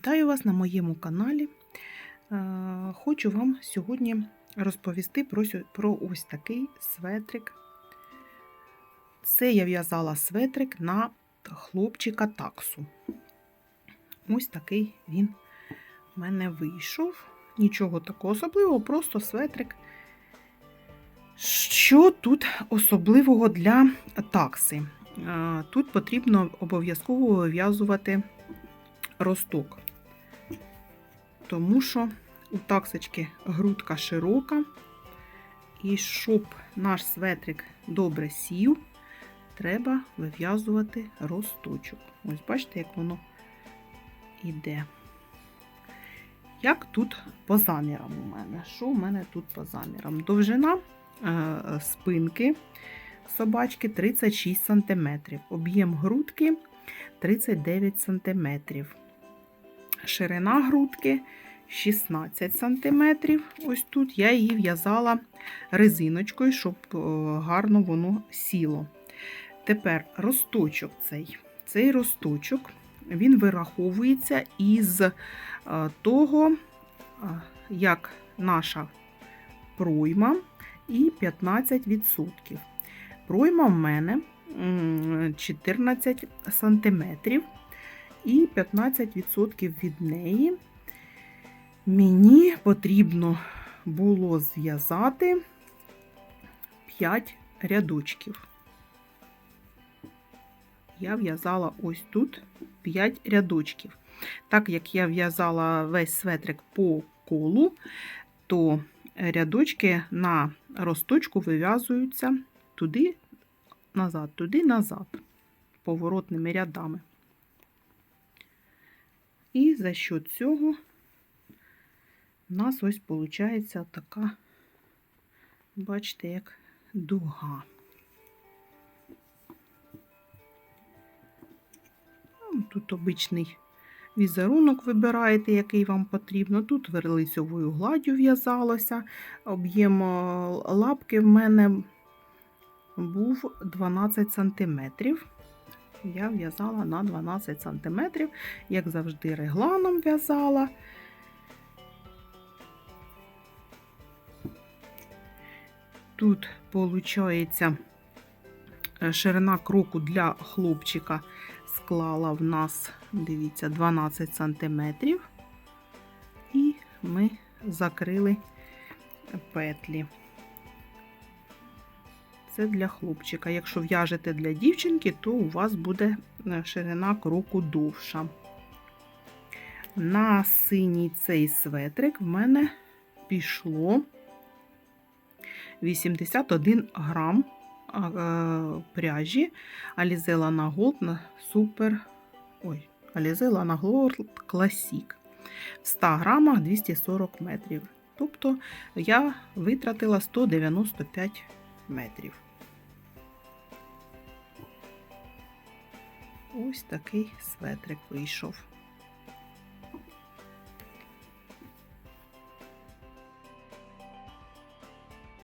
Вітаю вас на моєму каналі. Е, Хочу вам сьогодні розповісти про, про ось такий светрик. Це я в'язала светрик на хлопчика таксу. Ось такий він в мене вийшов. Нічого такого особливого, просто светрик. Що тут особливого для такси? Е, Тут потрібно обов'язково вив'язувати росток. Тому що у таксочки грудка широка, і щоб наш светрик добре сів, треба вив'язувати росточок. Ось бачите, як воно йде. Як тут по замірам у мене? Що у мене тут по замірам? Довжина е, спинки собачки 36 см, об'єм грудки 39 см. Ширина грудки 16 см. Ось тут я її в'язала резиночкою, щоб е, гарно воно сіло. Тепер росточок цей. Цей росточок він вираховується із е, того, е, як наша пройма і 15%. Пройма в мене м, 14 см і 15% від неї мені потрібно було зв'язати 5 рядочків. Я в'язала ось тут 5 рядочків. Так як я в'язала весь светрик по колу, то рядочки на росточку вив'язуються туди, назад, туди, назад, поворотними рядами. І за що цього у нас ось виходить така, бачите, як дуга. Ну, Тут обичний візерунок вибираєте, який вам потрібно. Тут верлицьовою гладдю в'язалося. Об'єм е, лапки в мене був 12 сантиметрів я в'язала на 12 см, як завжди, регланом в'язала. Тут, виходить, ширина кроку для хлопчика склала в нас, дивіться, 12 см. І ми закрили петлі. Це для хлопчика. Якщо в'яжете для дівчинки, то у вас буде е, ширина кроку довша. На синій цей светрик в мене пішло 81 грам е, пряжі Alizela на Gold на супер. Ой, Alizela на Gold Classic. В 100 грамах 240 метрів. Тобто я витратила 195 метрів. Ось такий светрик вийшов.